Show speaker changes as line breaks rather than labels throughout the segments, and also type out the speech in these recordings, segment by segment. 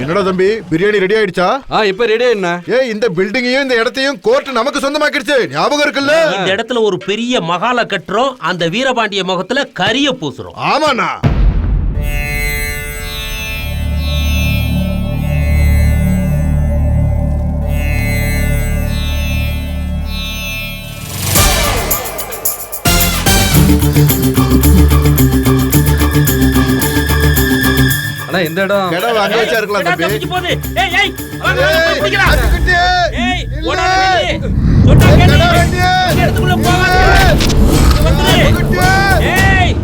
என்னடா தம்பி? பிரியாணி ரெடி ஆயிடுச்சா?
ஆ இப்ப ரெடி என்ன?
ஏய் இந்த பில்டிங்கையும் இந்த இடத்தையும் கோர்ட் நமக்கு சொந்தமாக்கிடுச்சு. ஞாபகம் இருக்குல்ல?
இந்த இடத்துல ஒரு பெரிய மகால கட்டுறோம். அந்த வீரபாண்டிய முகத்துல கரிய பூசுறோம்.
ஆமாண்ணா.
இந்த இடம்
கடை வாங்க வச்சா இருக்கலாம் தம்பி
தப்பிச்சு போகுது? ஏய், ஏய், வாங்க, வாங்க,
ஏய்.
ஓடாத வெளியே. சொன்னா கேளு. இடத்துக்குள்ள போகாத. வந்துரு. ஏய்.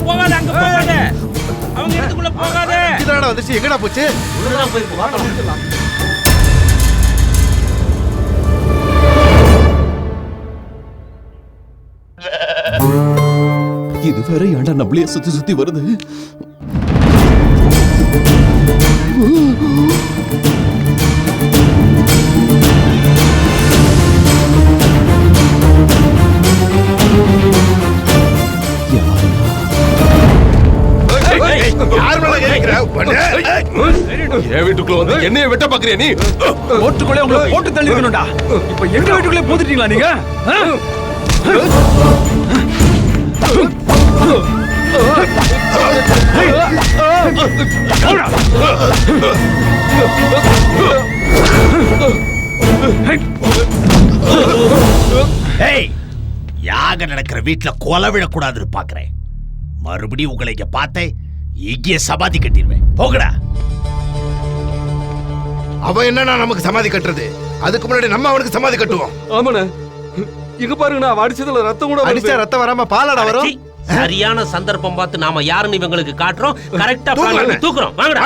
போகாத, அங்க போகாத. அவங்க இடத்துக்குள்ள போகாத.
வந்துச்சு எங்கடா போச்சு
உள்ளதான்
இது வேற ஏன்டா நம்மளே சுத்தி சுத்தி வருது.
என் வீட்டுக்குள்ள வந்து என்னைய வெட்ட பாக்குறியா நீ?
ஓட்டுக்குள்ளே உங்களை போட்டு தள்ளி இருக்கணும்டா இப்ப எங்க வீட்டுக்குள்ளே போத்துட்டீங்களா நீங்க?
யாக நடக்கிற வீட்டுல கொலை விழக்கூடாதுன்னு பாக்குறேன் மறுபடியும் உங்களை இங்க பார்த்தேன் இங்கே சமாதி கட்டிடுவேன். போகடா
அவன் என்னன்னா நமக்கு சமாதி கட்டுறது? அதுக்கு முன்னாடி நம்ம அவனுக்கு சமாதி கட்டுவோம்.
ஆமாண்ணே. இங்க பாருங்கண்ணா அவ அடிச்சதுல ரத்தம் கூட.
அடிச்சா ரத்தம் வராம பாலாடா வரும்?
சரியான சந்தர்ப்பம் பார்த்து நாம யாருன்னு இவங்களுக்கு காட்டுறோம். கரெக்டா தூக்குறோம். வாங்கடா.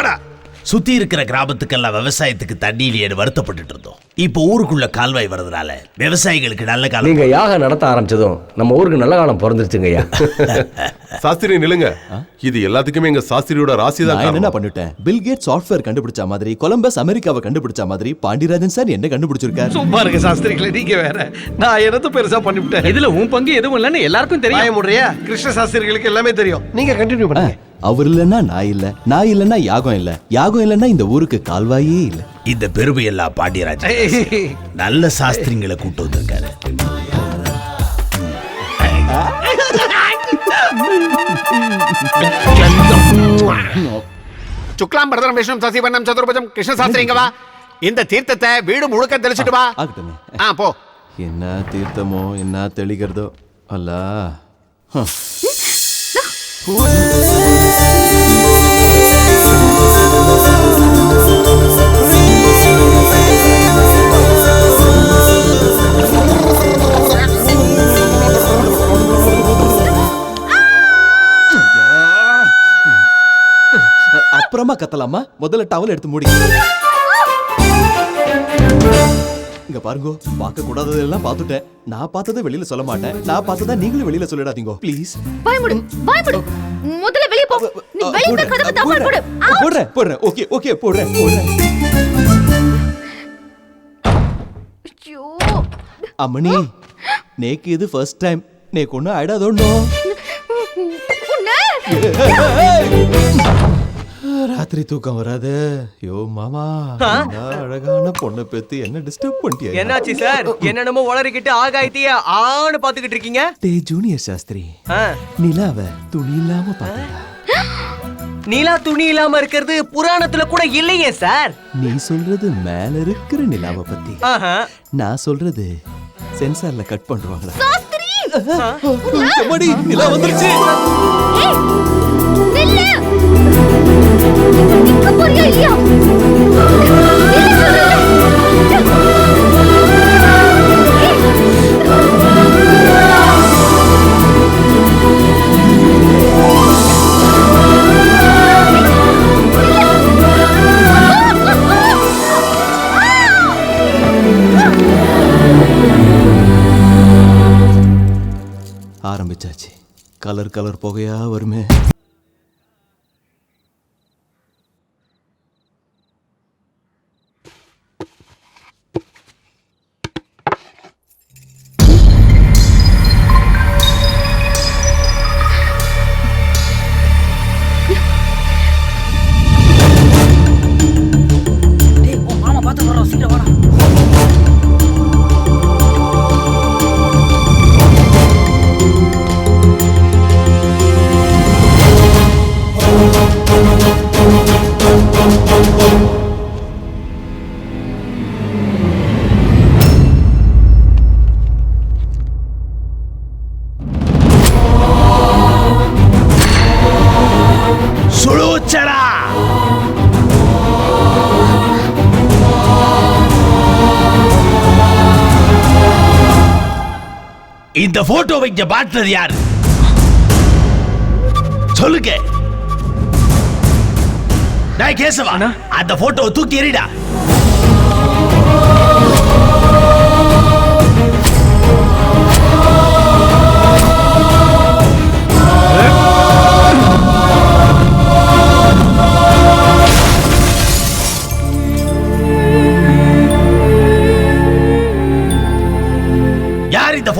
சுத்தி இருக்கிற கிராமத்துக்கெல்லாம் விவசாயத்துக்கு தண்ணி இல்லையேன்னு வருத்தப்பட்டுட்டு இருந்தோம். இப்போ ஊருக்குள்ள கால்வாய் வர்றதுனால விவசாயிகளுக்கு நல்ல காலம்
நீங்க யாகம் நடத்த ஆரம்பிச்சதும் நம்ம ஊருக்கு நல்ல காலம் பிறந்துருச்சுங்க ஐயா
சாஸ்திரி நில்லுங்க. இது எல்லாத்துக்குமே எங்க சாஸ்திரியோட ராசி தான்
பண்ணிட்டேன்? பில் கேட் சாஃப்ட்வேர் கண்டுபிடிச்ச மாதிரி கொலம்பஸ் அமெரிக்காவை கண்டுபிடிச்ச மாதிரி பாண்டியராஜன் சார் என்ன கண்டுபிடிச்சிருக்காரு.
சும்மா இருக்க சாஸ்திரிகளே நீங்க வேற. நான் என்னத்த பெருசா பண்ணிவிட்டேன்?
இதுல உன் பங்கு எதுவும் இல்லைன்னு எல்லாருக்கும் தெரியும்.
வாய முடுறியா கிருஷ்ண சாஸ்திரிகளுக்கு எல்லாமே தெரியும். நீங்க கண்டினியூ பண்ணுங்க.
அவர் இல்லைன்னா நான் இல்ல நான் இல்லைன்னா யாகம் இல்ல யாகம் இல்லைன்னா இந்த ஊருக்கு கால்வாயே இல்ல.
இந்த பெருமை எல்லாம் பாண்டியராஜன் நல்ல சாஸ்திரிங்களை கூட்டு வந்திருக்காரு.
சுக்லாம் பரதரம் விஷ்ணு சசிவண்ணம் சதுர்புஜம் கிருஷ்ண சாஸ்திரிங்க வா. இந்த தீர்த்தத்தை வீடு முழுக்க தெளிச்சிட்டு வா.
ஆகட்டுமே
ஆ போ.
என்ன தீர்த்தமோ என்ன தெளிக்கிறதோ? அல்ல. கத்தலாமா முதல்ல டவல் எடுத்து மூடி. இங்க பாருங்க பார்க்க கூடாததெல்லாம் பார்த்துட்டேன். நான் பார்த்ததை வெளியில சொல்ல மாட்டேன். நான் பார்த்ததை நீங்களும் வெளியில சொல்லிடாதீங்க. ப்ளீஸ்
பயமுடு பயமுடு. முதல்ல வெளிய போ. நீ வெளிய போய் கதவு தப்பால் போடு.
போடுறேன். போடுறேன் ஓகே ஓகே போடுறேன் போடுறேன்.
ஐயோ
அம்மணி நேக்கு இது ஃபர்ஸ்ட் டைம் நேக்கு ஒன்றும் ஆயிடாதோன்னோ.
உன்னை?
ராத்திரி தூக்கம் வராது. யோ மாமா அழகான பொண்ணை பெத்து என்ன டிஸ்டர்ப் பண்ணிட்டியா?
என்னாச்சு சார் என்னென்னமோ உளறிக்கிட்டு ஆகாயத்தையே ஆன்னு பாத்துக்கிட்டு இருக்கீங்க.
டே ஜூனியர் சாஸ்திரி. நிலாவ துணி இல்லாம பார்த்தா
நீலா துணி இல்லாம இருக்கிறது புராணத்துல கூட இல்லையே சார்
நீ சொல்றது மேல இருக்கிற நிலாவை பத்தி. நான் சொல்றது சென்சார்ல கட் பண்றாங்களா நிலா வந்துருச்சு.
போறியா இல்லையா
ஆரம்பிச்சாச்சு. கலர் கலர் புகையா வருமே.
இந்த போட்டோவை இங்க மாட்டினது யாரு? சொல்லுங்க. டேய் கேசவா அந்த போட்டோவை தூக்கி எறிடா.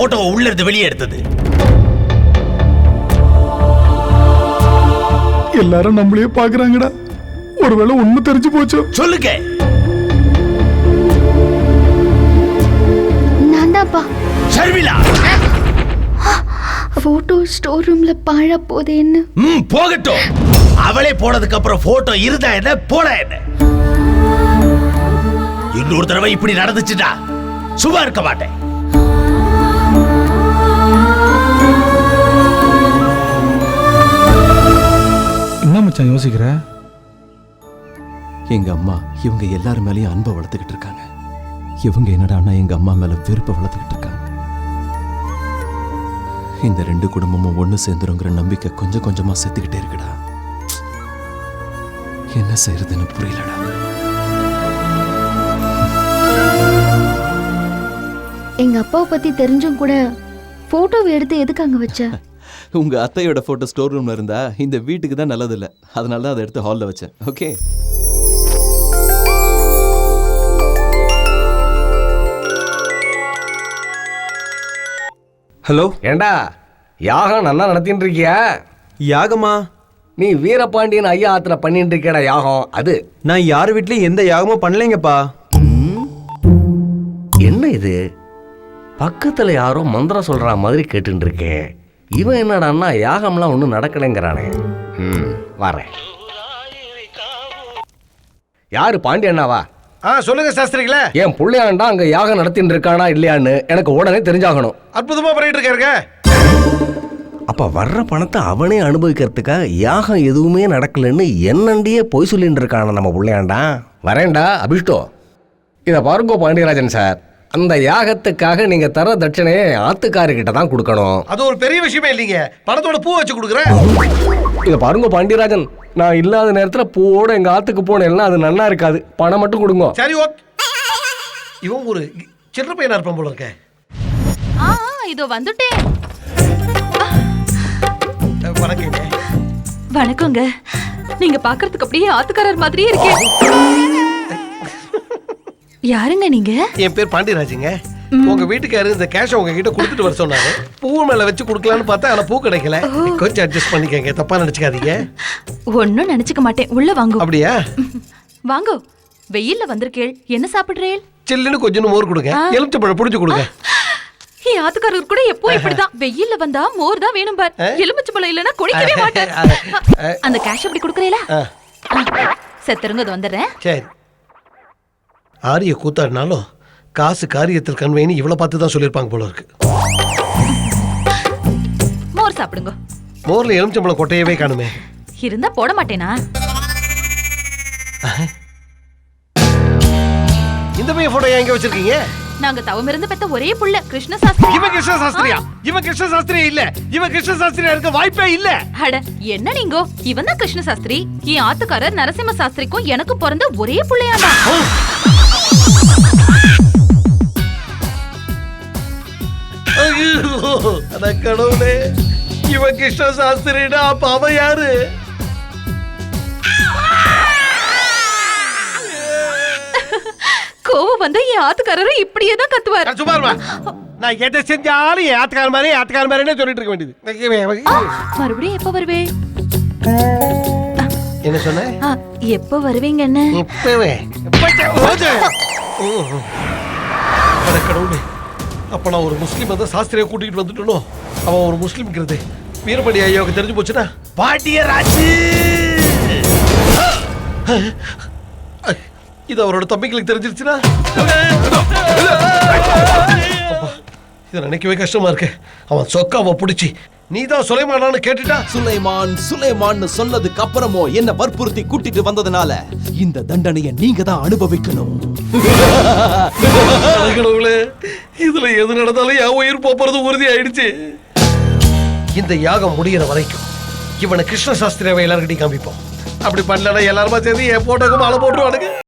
போட்டோவை உள்ள இருந்து வெளியே எடுத்தது
எல்லாரும் நம்மளே பாக்குறாங்கடா ஒருவேளை உண்மை தெரிஞ்சு போச்சோ.
சொல்லுங்க.
நான் தான்ப்பா
ஷர்மிளா
போட்டோ ஸ்டோர் ரூம்ல பாழா போதேன்னு.
ம் போகட்டும். அவளே போனதுக்கு அப்புறம் போட்டோ இருந்தா என்ன போட என்ன? இன்னொரு தடவை இப்படி நடந்துச்சுடா சும்மா இருக்க மாட்டேன்.
மச்சான் யோசிக்கிற?
எங்க அம்மா இவங்க எல்லார் மேலயும் அன்பை வளர்த்துக்கிட்டு இருக்காங்க. இவங்க என்னடான்னா எங்க அம்மா மேல வெறுப்பை வளர்த்துக்கிட்டு இருக்காங்க? இந்த ரெண்டு குடும்பமும் ஒண்ணு சேர்ந்துருங்கிற நம்பிக்கை கொஞ்சம் கொஞ்சமா செத்துக்கிட்டே இருக்குடா. என்ன செய்யறதுன்னு புரியலடா.
எங்க அப்பாவை பத்தி தெரிஞ்சும் கூட போட்டோவை எடுத்து எதுக்கு அங்க வச்ச?
உங்க அத்தையோட போட்டோ ஸ்டோர் ரூம்ல இருந்தா இந்த வீட்டுக்கு தான் நல்லது இல்ல அதனால தான் அதை எடுத்து ஹால்ல வச்சேன். ஓகே
ஹலோ
ஏண்டா யாகம் நல்லா நடத்தின்னு இருக்கியா?
யாகமா?
நீ வீரபாண்டியன் ஐயா ஆத்துல பண்ணிட்டு இருக்கேடா யாகம் அது.
நான் யார் வீட்லயும் எந்த யாகமும் பண்ணலைங்கப்பா.
என்ன இது? பக்கத்துல யாரோ மந்திரம் சொல்ற மாதிரி கேட்டுட்டு இருக்கேன் இவன் என்னடான்னா யாகம்லாம் ஒன்றும் நடக்கலைங்கிறானே. ம் வரேன். யாரு பாண்டியண்ணாவா
ஆ சொல்லுங்க சாஸ்திரிகளே.
என் புள்ளையாண்டா அங்க யாகம் நடத்தின்னு இருக்கானா இல்லையான்னு எனக்கு உடனே தெரிஞ்சாகணும்.
அற்புதமா பண்ணிட்டு இருக்காருங்க.
அப்ப வர்ற பணத்தை அவனே அனுபவிக்கிறதுக்காக யாகம் எதுவுமே நடக்கலன்னு என்னண்டியே பொய் சொல்லிட்டு இருக்கான நம்ம புள்ளையாண்டா வரேன்டா அபிஷ்டோ. இதை பாருங்கோ பாண்டியராஜன் சார். அந்த யாகத்துக்காக நீங்க தர தட்சணையை ஆத்துக்காரர்கிட்ட தான் கொடுக்கணும்.
அது ஒரு பெரிய விஷயமே இல்லைங்க. பணத்தோட பூ வச்சு கொடுக்குறேன்.
இதை பாருங்க பாண்டியராஜன். நான் இல்லாத நேரத்துல பூவோட எங்க ஆத்துக்கு போனேன்னா அது நல்லா இருக்காது. பணம் மட்டும் கொடுங்க.
சரி ஓகே. இவன் ஒரு சின்ன பையனா இருப்பான் போல இருக்க.
ஆ இதோ வந்துட்டேன்.
வணக்கங்க.
வணக்கங்க. நீங்க பாக்குறதுக்கு அப்படியே ஆத்துக்காரர் மாதிரியே இருக்கே. யாருங்க நீங்க?
என் பேர் பாண்டியராஜுங்க. உங்க வீட்டுக்காரு இந்த கேஷ் உங்ககிட்ட கொடுத்துட்டு வர சொன்னாரு. பூ மேல வச்சு கொடுக்கலான்னு பார்த்தா ஆனா பூ கிடைக்கல. கொஞ்சம் அட்ஜஸ்ட் பண்ணிக்கங்க. தப்பா நினைச்சுக்காதீங்க.
ஒன்னும் நினைச்சுக்க மாட்டேன். உள்ள வாங்கோ.
அப்படியா?
வாங்கோ. வெயில்ல வந்திருக்கேள். என்ன சாப்பிடுறேள்?
சில்லுன்னு கொஞ்சம் மோர் கொடுங்க. எலுமிச்சம்பழம் புடிச்சு கொடுங்க.
என் ஆத்துக்காரர் கூட எப்போ இப்படிதான்? வெயில்ல வந்தா மோர் தான் வேணும் பார். எலுமிச்சை பழம் இல்லைன்னா குடிக்கவே மாட்டேன். அந்த கேஷ் அப்படி கொடுக்குறீங்களா செத்துருங்க அது வந்துடுறேன்.
சரி. ஆரிய கூத்தாடினாலும் காசு காரியத்தில் கண்வைன்னு இவ்வளவு பார்த்து தான் சொல்லியிருப்பாங்க போல இருக்கு.
மோர் சாப்பிடுங்க.
மோர்ல எலுமிச்சம்பழம் கொட்டையவே காணுமே.
இருந்தா போட மாட்டேனா?
இந்த பையன் போட்டோ எங்க வச்சிருக்கீங்க?
நாங்க தவம் இருந்து பெத்த ஒரே புள்ள கிருஷ்ண சாஸ்திரி.
இவன் கிருஷ்ண சாஸ்திரியா? இவன் கிருஷ்ண சாஸ்திரியா இல்ல. இவன் கிருஷ்ண சாஸ்திரியா இருக்க வாய்ப்பே இல்ல.
அட என்ன நீங்கோ? இவன் தான் கிருஷ்ண சாஸ்திரி. என் ஆத்துக்காரர் நரசிம்ம சாஸ்திரிக்கும் எனக்கும் பிறந்த ஒரே புள்ளையாதான்.
அட கடவுளே இவன் கிருஷ்ண சாஸ்திரிடா அப்ப அவன் யாரு?
கோவம் வந்தா என் ஆத்துக்காரரும் இப்படியே தான் கத்துவார்.
நான் சும்மா இருமா நான் எதை செஞ்சாலும் என் ஆத்துக்கார மாதிரி ஆத்துக்கார மாதிரினே சொல்லிட்டு இருக்க வேண்டியது.
ஆ, மறுபடியும் எப்ப வருவே?
என்ன சொன்ன?
ஆ, எப்ப வருவீங்கன்னு
இப்பவே அட கடவுளே அப்ப நான் ஒரு முஸ்லீம் வந்து சாஸ்திரியை கூட்டிகிட்டு வந்துட்டனோ? அவன் ஒரு முஸ்லீம்ங்கிறது வீரமணி ஐயாவுக்கு தெரிஞ்சு போச்சுன்னா?
பாண்டியராஜு!
இது அவரோட தம்பிங்களுக்கு தெரிஞ்சிருச்சுன்னா? இதை நினைக்கவே கஷ்டமா இருக்கு. அவன் சொக்க அவன் பிடிச்சி. நீ தான் சுலைமானான்னு கேட்டுட்டா?
சுலைமான் சுலைமான்னு சொன்னதுக்கு அப்புறமோ என்ன வற்புறுத்தி கூட்டிட்டு வந்ததுனால இந்த தண்டனையை நீங்க தான் அனுபவிக்கணும்
இதுல எது நடந்தாலும் என் உயிர் போறது உறுதி ஆயிடுச்சு இந்த யாகம் முடிகிற வரைக்கும் இவனை கிருஷ்ண சாஸ்திரியாவை எல்லாருக்கிட்டையும் காமிப்போம் அப்படி பண்ணலன்னா எல்லாருமா சேர்ந்து என் போட்டோக்கு மாலை போட்டுருவானுங்க.